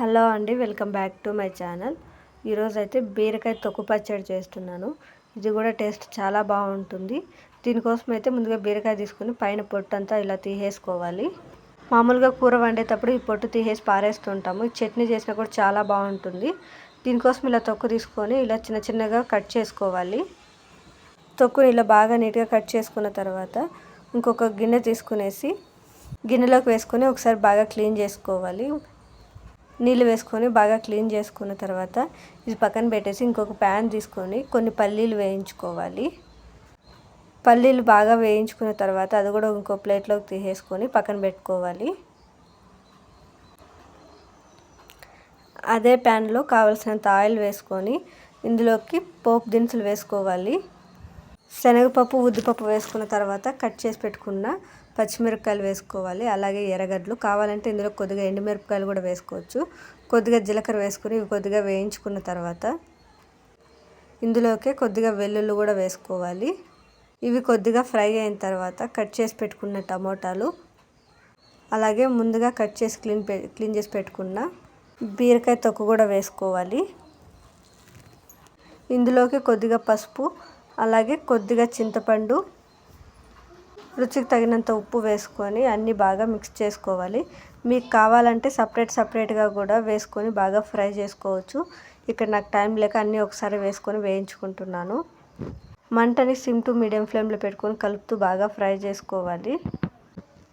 Hello అండి welcome back to my channel. ఈరోజు అయితే బీరకాయ తొక్కు పచ్చడి చేస్తున్నాను. ఇది కూడా టేస్ట్ చాలా బాగుంటుంది. దీనికోసం అయితే ముందుగా బీరకాయ తీసుకుని పైన పొట్టు అంతా ఇలా తీసేసుకోవాలి. మామూలుగా కూర వండేటప్పుడు ఈ పొట్టు తీసేసి పారేస్తుంటాము. ఈ చట్నీ చేసినా కూడా చాలా బాగుంటుంది. దీనికోసం ఇలా తొక్కు తీసుకొని ఇలా చిన్న చిన్నగా కట్ చేసుకోవాలి. తొక్కుని ఇలా బాగా నీట్గా కట్ చేసుకున్న తర్వాత ఇంకొక గిన్నె తీసుకునేసి గిన్నెలోకి వేసుకొని ఒకసారి బాగా క్లీన్ చేసుకోవాలి. నీళ్ళు వేసుకొని బాగా క్లీన్ చేసుకున్న తర్వాత ఇది పక్కన పెట్టేసి ఇంకొక ప్యాన్ తీసుకొని కొన్ని పల్లీలు వేయించుకోవాలి. పల్లీలు బాగా వేయించుకున్న తర్వాత అది కూడా ఇంకో ప్లేట్లోకి తీసేసుకొని పక్కన పెట్టుకోవాలి. అదే ప్యాన్లో కావలసినంత ఆయిల్ వేసుకొని ఇందులోకి పోపు దినుసులు వేసుకోవాలి. శనగపప్పు ఉద్దిపప్పు వేసుకున్న తర్వాత కట్ చేసి పెట్టుకున్న పచ్చిమిరపకాయలు వేసుకోవాలి. అలాగే ఎర్రగడ్డలు కావాలంటే ఇందులో కొద్దిగా ఎండుమిరపకాయలు కూడా వేసుకోవచ్చు. కొద్దిగా జీలకర్ర వేసుకుని ఇవి కొద్దిగా వేయించుకున్న తర్వాత ఇందులోకే కొద్దిగా వెల్లుల్లి కూడా వేసుకోవాలి. ఇవి కొద్దిగా ఫ్రై అయిన తర్వాత కట్ చేసి పెట్టుకున్న టమోటాలు అలాగే ముందుగా కట్ చేసి క్లీన్ క్లీన్ చేసి పెట్టుకున్న బీరకాయ తొక్కు కూడా వేసుకోవాలి. ఇందులోకి కొద్దిగా పసుపు అలాగే కొద్దిగా చింతపండు రుచికి తగినంత ఉప్పు వేసుకొని అన్నీ బాగా మిక్స్ చేసుకోవాలి. మీకు కావాలంటే సపరేట్ సపరేట్గా కూడా వేసుకొని బాగా ఫ్రై చేసుకోవచ్చు. ఇక్కడ నాకు టైం లేక అన్నీ ఒకసారి వేసుకొని వేయించుకుంటున్నాను. మంటని సిమ్ టు మీడియం ఫ్లేమ్లో పెట్టుకొని కలుపుతూ బాగా ఫ్రై చేసుకోవాలి.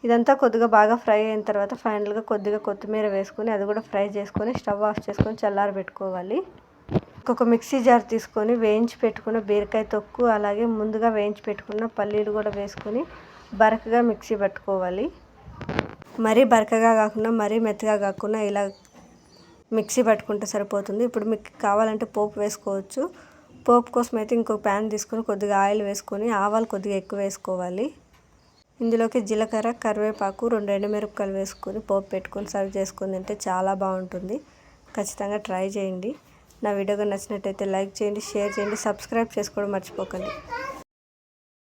ఇదంతా కొద్దిగా బాగా ఫ్రై అయిన తర్వాత ఫైనల్గా కొద్దిగా కొత్తిమీర వేసుకొని అది కూడా ఫ్రై చేసుకొని స్టవ్ ఆఫ్ చేసుకొని చల్లారి ఒక మిక్సీ జార్ తీసుకొని వేయించి పెట్టుకున్న బీరకాయ తొక్కు అలాగే ముందుగా వేయించి పెట్టుకున్న పల్లీలు కూడా వేసుకొని బరకగా మిక్సీ పట్టుకోవాలి. మరీ బరకగా కాకుండా మరీ మెత్తగా కాకుండా ఇలా మిక్సీ పట్టుకుంటే సరిపోతుంది. ఇప్పుడు మీకు కావాలంటే పోపు వేసుకోవచ్చు. పోపు కోసం అయితే ఇంకొక ప్యాన్ తీసుకొని కొద్దిగా ఆయిల్ వేసుకొని ఆవాలు కొద్దిగా ఎక్కువ వేసుకోవాలి. ఇందులోకి జీలకర్ర కరివేపాకు రెండు ఎండుమిరపకాయలు వేసుకొని పోపు పెట్టుకొని సర్వ్ చేసుకుని తింటే చాలా బాగుంటుంది. ఖచ్చితంగా ట్రై చేయండి. నా వీడియోగా నచ్చినట్టయితే లైక్ చేయండి షేర్ చేయండి సబ్స్క్రైబ్ చేసుకోవడం మర్చిపోకండి.